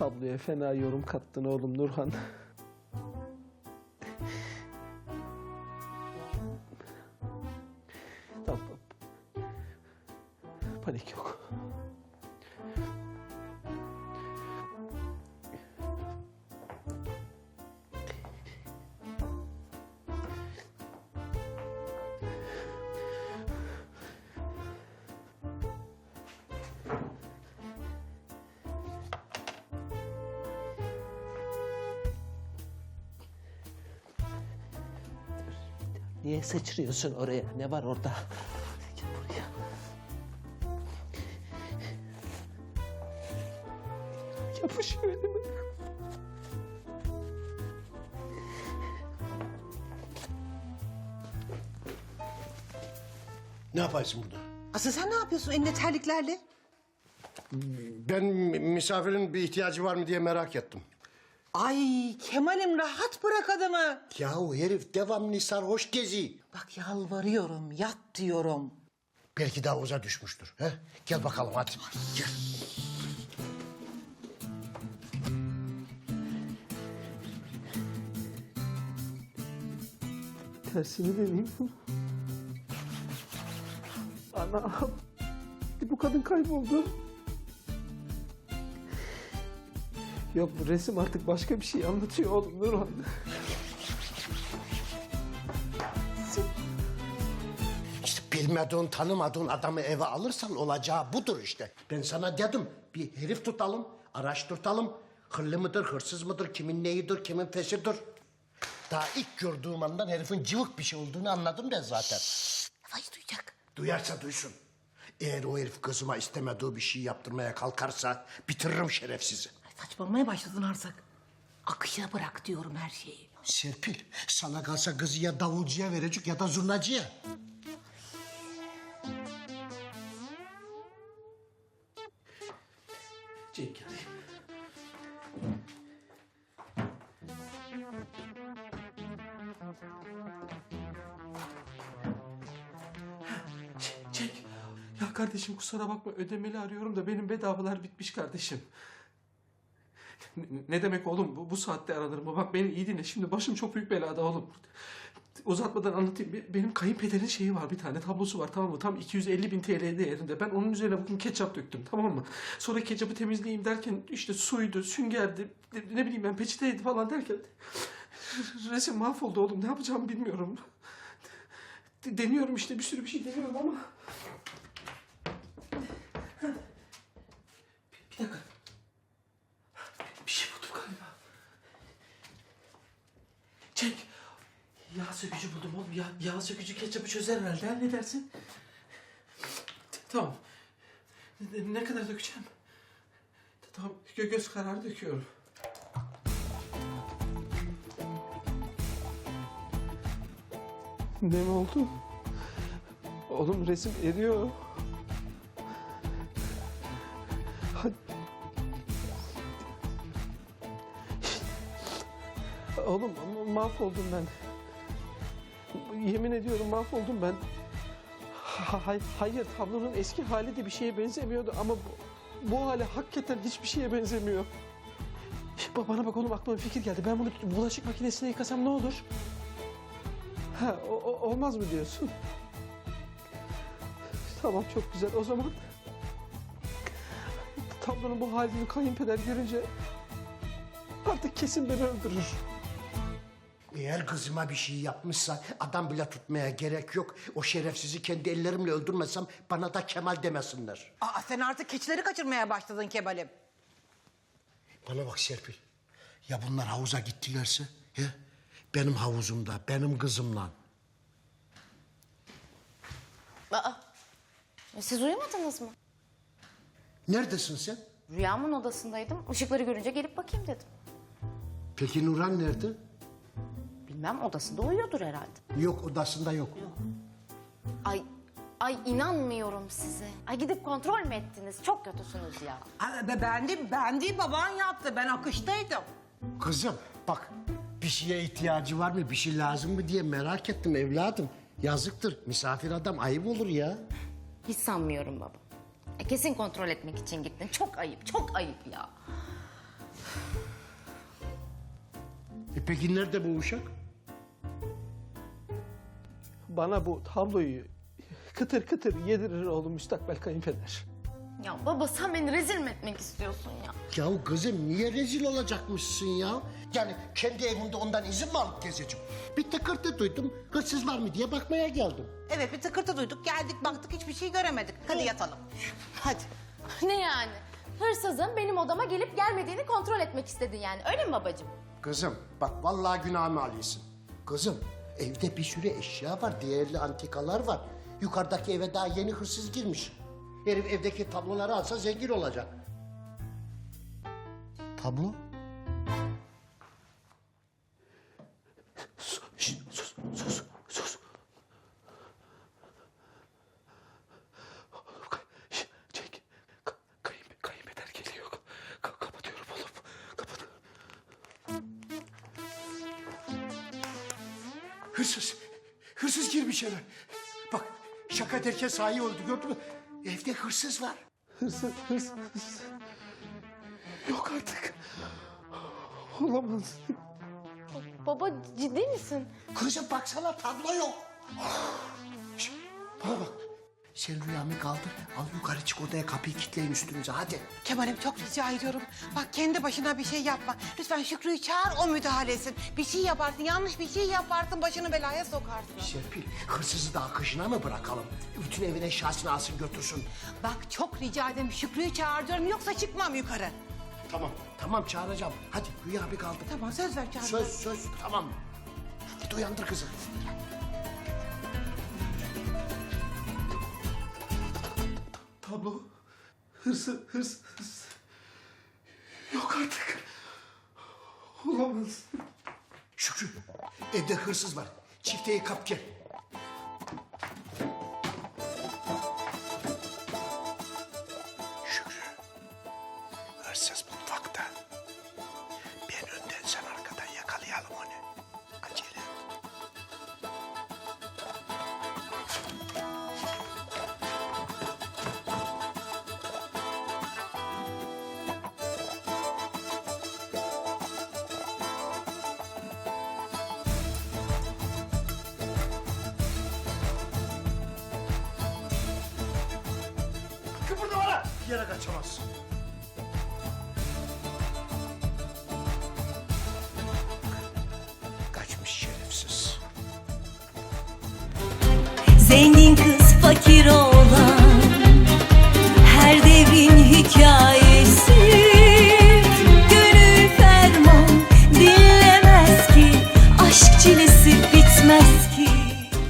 Tabloya fena yorum kattın oğlum Nurhan. tamam. Panik yok. Niye sıçrıyorsun oraya? Ne var orada? Gel buraya. Yapışıyor elime. Ne yaparsın burada? Asıl sen ne yapıyorsun elinde terliklerle? Ben mi- misafirin bir ihtiyacı var mı diye merak ettim. Ay Kemal'im rahat bırak adamı. Yahu herif devamlı sarhoş gezi. Bak yalvarıyorum yat diyorum. Belki de havuza düşmüştür. He? Gel bakalım hadi. Gel. Tersini deneyeyim. Ana. Bu kadın kayboldu. Yok bu resim artık başka bir şey anlatıyor oğlum Nurhan. İşte bilmediğin, tanımadığın adamı eve alırsan olacağı budur işte. Ben sana dedim bir herif tutalım, araştırtalım. Hırlı mıdır, hırsız mıdır, kimin neyidir, kimin fesidir. Daha ilk gördüğüm andan herifin cıvık bir şey olduğunu anladım ben zaten. Yavaş duyacak. Duyarsa duysun. Eğer o herif kızıma istemediği bir şey yaptırmaya kalkarsa bitiririm şerefsizi. Ay, saçmalamaya başladın artık. Akışa bırak diyorum her şeyi. Serpil, sana kalsa kızı ya davulcuya verecek ya da zurnacıya. Cenk geldi. Cenk. Ya kardeşim kusura bakma ödemeli arıyorum da benim bedavalar bitmiş kardeşim. Ne, demek oğlum bu, bu saatte aranır mı? Bak beni iyi dinle şimdi başım çok büyük belada oğlum. Uzatmadan anlatayım. Be- Benim kayınpederin şeyi var bir tane tablosu var tamam mı? Tam 250 bin TL değerinde. Ben onun üzerine bugün ketçap döktüm tamam mı? Sonra ketçapı temizleyeyim derken işte suydu, süngerdi, ne, bileyim ben peçeteydi falan derken resim mahvoldu oğlum. Ne yapacağımı bilmiyorum. Deniyorum işte bir sürü bir şey deniyorum ama. Bir, bir dakika. Bir şey buldum galiba. Cenk. Yağ sökücü buldum oğlum. Yağ, yağ sökücü ketçapı çözer herhalde. Ha, Ne dersin? Tamam. Ne, ne kadar dökeceğim? T- Tamam. Gö göz kararı döküyorum. Ne oldu? Oğlum resim eriyor. Hadi. Oğlum mahvoldum ben. Yemin ediyorum mahvoldum ben. Ha- hay- hayır tablonun eski hali de bir şeye benzemiyordu ama bu, bu hali hakikaten hiçbir şeye benzemiyor. Ba- Bana bak oğlum aklıma bir fikir geldi. Ben bunu bulaşık makinesine yıkasam ne olur? Ha, o- o- olmaz mı diyorsun? Tamam çok güzel. O zaman tablonun bu halini kayınpeder görünce artık kesin beni öldürür. Eğer kızıma bir şey yapmışsa adam bile tutmaya gerek yok. O şerefsizi kendi ellerimle öldürmesem bana da Kemal demesinler. Aa sen artık keçileri kaçırmaya başladın Kemal'im. Bana bak Serpil. Ya bunlar havuza gittilerse? He? Benim havuzumda, benim kızımla. Aa, e, siz uyumadınız mı? Neredesin sen? Rüyamın odasındaydım. Işıkları görünce gelip bakayım dedim. Peki Nurhan nerede? Bilmem odasında uyuyordur herhalde. Yok odasında yok. Ay, ay inanmıyorum size. Ay gidip kontrol mü ettiniz? Çok kötüsünüz ya. Aa, be- ben değil, ben değil baban yaptı. Ben akıştaydım. Kızım bak bir şeye ihtiyacı var mı, bir şey lazım mı diye merak ettim evladım. Yazıktır. Misafir adam ayıp olur ya. Hiç sanmıyorum baba. E, kesin kontrol etmek için gittin. Çok ayıp, çok ayıp ya. E peki nerede bu uşak? Bana bu tabloyu kıtır kıtır yedirir oğlum müstakbel kayınpeder. Ya baba sen beni rezil mi etmek istiyorsun ya? Ya kızım niye rezil olacakmışsın ya? Yani kendi evimde ondan izin mi alıp gezeceğim? Bir tıkırtı duydum, hırsız var mı diye bakmaya geldim. Evet bir tıkırtı duyduk geldik baktık hiçbir şey göremedik. Hadi yatalım. Hadi. Ne yani? Hırsızın benim odama gelip gelmediğini kontrol etmek istedin yani. Öyle mi babacığım? Kızım bak vallahi günahımı alıyorsun. Kızım evde bir sürü eşya var, değerli antikalar var. Yukarıdaki eve daha yeni hırsız girmiş. Herif evdeki tabloları alsa zengin olacak. Tablo? Hırsız. Hırsız girmiş eve. Bak şaka derken sahi oldu gördün mü? Evde hırsız var. Hırsız, hırsız, hırsız. Yok artık. Olamaz. Baba ciddi misin? Kızım baksana tablo yok. Şş, bana bak. Sen rüyamı kaldır. Al yukarı çık odaya kapıyı kilitleyin üstümüze hadi. Kemal'im çok rica ediyorum. Bak kendi başına bir şey yapma. Lütfen Şükrü'yü çağır o müdahale etsin. Bir şey yaparsın yanlış bir şey yaparsın başını belaya sokarsın. Serpil hırsızı da akışına mı bırakalım? Bütün evin eşyasını alsın götürsün. Bak çok rica ederim Şükrü'yü çağır diyorum yoksa çıkmam yukarı. Tamam tamam çağıracağım. Hadi rüya bir kaldır. Tamam söz ver çağır. Söz söz tamam. Git uyandır kızı. Tablo, hırsız, hırsız, hırsız. Yok artık. Olamaz. Şükrü evde hırsız var. Çifteyi kap gel. hiçbir yere kaçamazsın. Kaçmış şerefsiz. Zengin kız fakir olan her devrin hikaye.